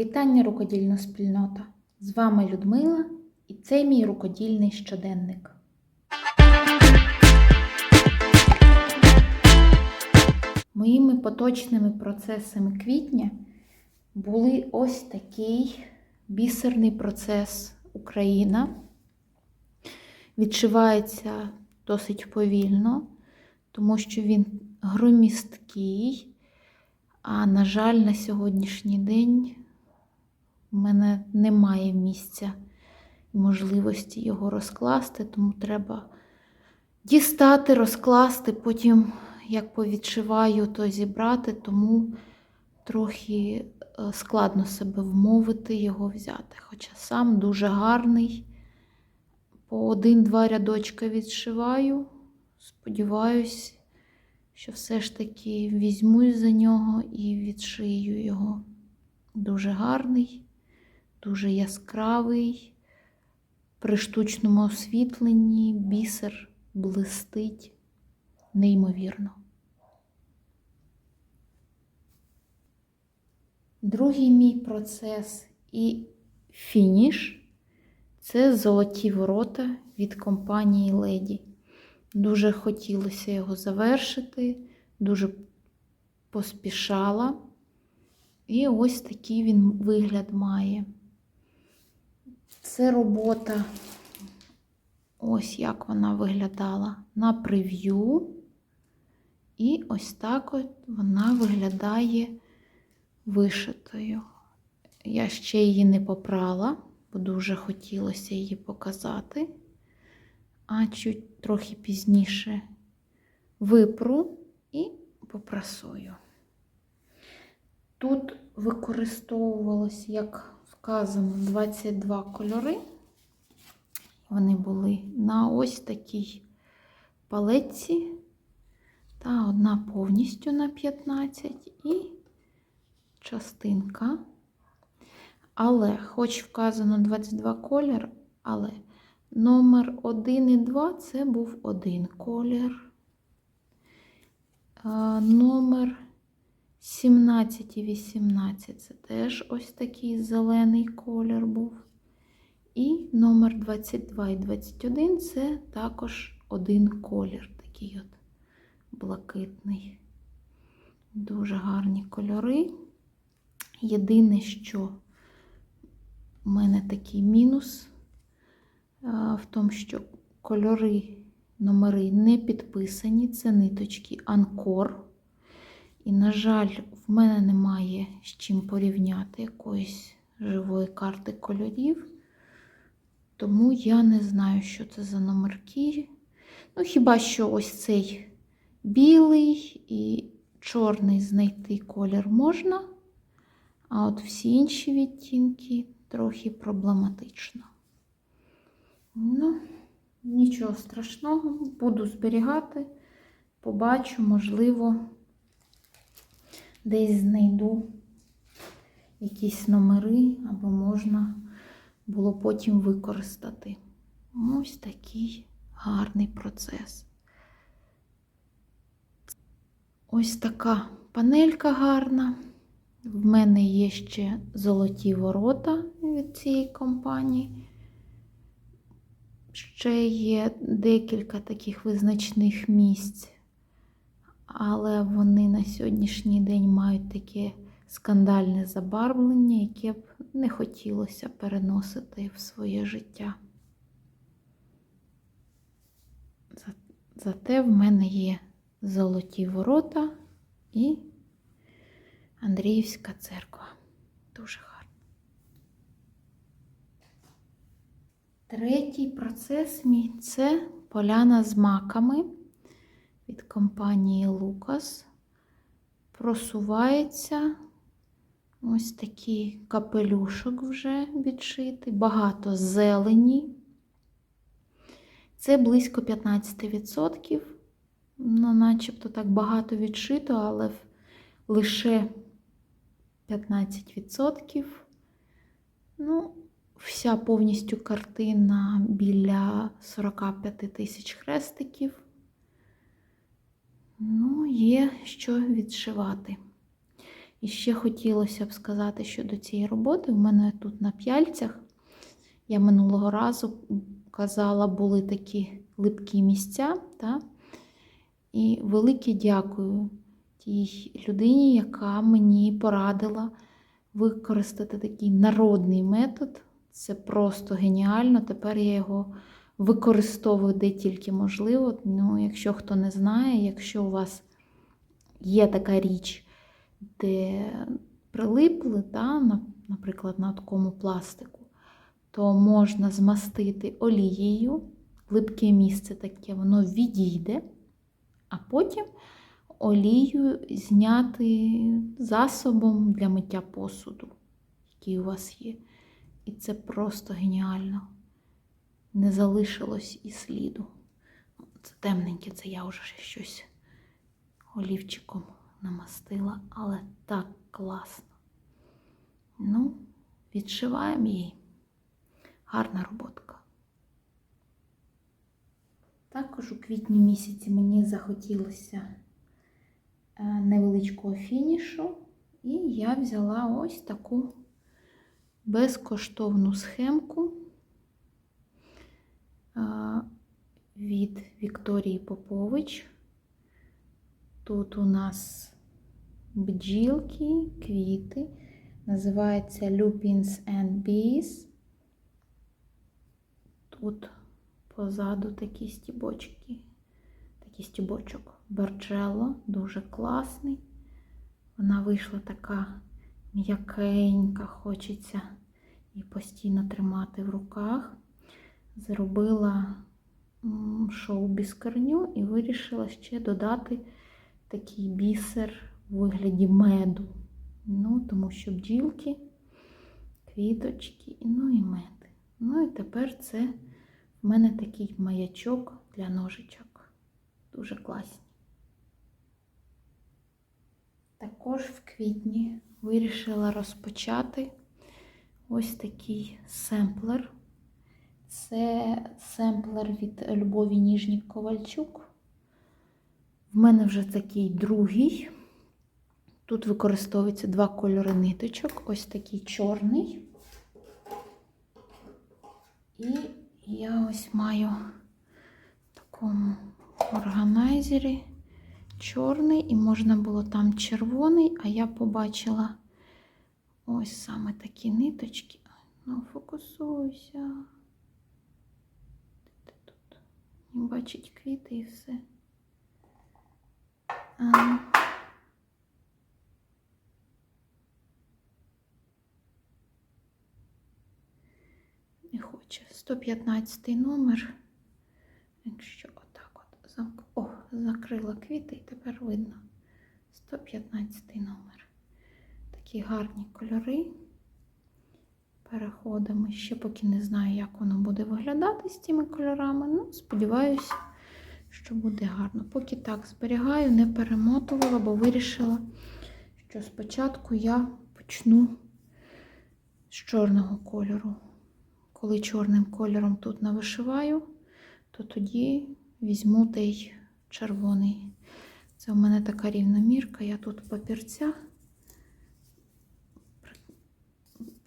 Вітання рукодільна спільнота! З вами Людмила і це мій рукодільний щоденник. Моїми поточними процесами квітня були ось такий бісерний процес Україна. Відшивається досить повільно, тому що він громісткий. А, на жаль, на сьогоднішній день в мене немає місця і можливості його розкласти, тому треба дістати, розкласти, потім, як повідшиваю, то зібрати, тому трохи е, складно себе вмовити його взяти. Хоча сам дуже гарний. По один-два рядочка відшиваю. Сподіваюсь, що все ж таки візьмусь за нього і відшию його. Дуже гарний, дуже яскравий, при штучному освітленні бісер блистить неймовірно. Другий мій процес і фініш це золоті ворота від компанії Леді. Дуже хотілося його завершити, дуже поспішала. І ось такий він вигляд має. Це робота, ось як вона виглядала на прев'ю. І ось так от вона виглядає вишитою. Я ще її не попрала, бо дуже хотілося її показати а чуть трохи пізніше випру і попрасую. Тут використовувалось, як вказано, 22 кольори. Вони були на ось такій палетці, та одна повністю на 15 і частинка. Але, хоч вказано 22 кольор, але Номер 1 і 2 це був один колір. Номер 17 і 18 це теж ось такий зелений колір був. І номер 22 і 21 це також один колір, такий от блакитний. Дуже гарні кольори. Єдине, що в мене такий мінус в тому, що кольори, номери не підписані, це ниточки Анкор. І, на жаль, в мене немає з чим порівняти якоїсь живої карти кольорів. Тому я не знаю, що це за номерки. Ну, хіба що ось цей білий і чорний знайти колір можна, а от всі інші відтінки трохи проблематично. Ну, нічого страшного, буду зберігати, побачу, можливо, десь знайду якісь номери, або можна було потім використати. Ось такий гарний процес. Ось така панелька гарна. В мене є ще золоті ворота від цієї компанії. Ще є декілька таких визначних місць, але вони на сьогоднішній день мають таке скандальне забарвлення, яке б не хотілося переносити в своє життя. Зате в мене є золоті ворота і Андріївська церква. Дуже гарно. Третій процес мій це поляна з маками від компанії Лукас. Просувається ось такий капелюшок вже відшитий, багато зелені. Це близько 15%. Ну, начебто так багато відшито, але лише 15%. Ну, Вся повністю картина біля 45 тисяч І ще хотілося б сказати, що до цієї роботи в мене тут на п'яльцях, я минулого разу казала, були такі липкі місця. Та? І велике дякую тій людині, яка мені порадила використати такий народний метод. Це просто геніально. Тепер я його використовую де тільки можливо. Ну, якщо хто не знає, якщо у вас є така річ, де прилипли, та, наприклад, на такому пластику, то можна змастити олією, липке місце таке, воно відійде, а потім олію зняти засобом для миття посуду, який у вас є. І це просто геніально. Не залишилось і сліду. Це темненьке, це я вже щось олівчиком намастила, але так класно. Ну, відшиваємо її. Гарна роботка. Також у квітні місяці мені захотілося е, невеличкого фінішу, і я взяла ось таку безкоштовну схемку від Вікторії Попович. Тут у нас бджілки, квіти, називається Lupins and Bees. Тут позаду такі стібочки, такий стібочок Барджело, дуже класний. Вона вийшла така м'якенька, хочеться її постійно тримати в руках. Зробила шоу біскарню і вирішила ще додати такий бісер у вигляді меду. Ну, тому що бджілки, квіточки, ну і мед. Ну і тепер це в мене такий маячок для ножичок. Дуже класні. Також в квітні вирішила розпочати ось такий семплер. Це семплер від Любові Ніжнік Ковальчук. В мене вже такий другий. Тут використовується два кольори ниточок. Ось такий чорний. І я ось маю в такому органайзері чорний, і можна було там червоний, а я побачила ось саме такі ниточки. Ну, фокусуйся. Бачить квіти і все. А. Не хоче. 115 номер. Якщо отак от замк... О, закрила квіти і тепер видно. 115 номер. Такі гарні кольори. Переходимо. Ще поки не знаю, як воно буде виглядати з цими кольорами. Ну, сподіваюся, що буде гарно. Поки так зберігаю, не перемотувала, бо вирішила, що спочатку я почну з чорного кольору. Коли чорним кольором тут навишиваю, то тоді візьму той червоний. Це в мене така рівномірка, я тут папірця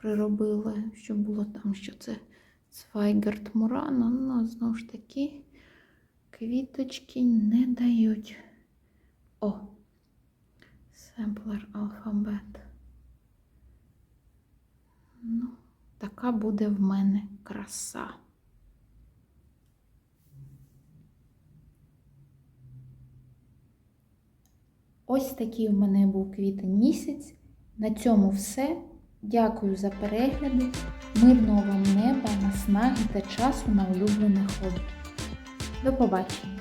приробила, щоб було там, що це Цвайгерт Мурано, ну, знову ж таки, квіточки не дають. О, семплер алфабет. Ну, така буде в мене краса. Ось такий у мене був квітень місяць. На цьому все. Дякую за перегляди. Мирного вам неба, наснаги та часу на улюблене хобі. До побачення!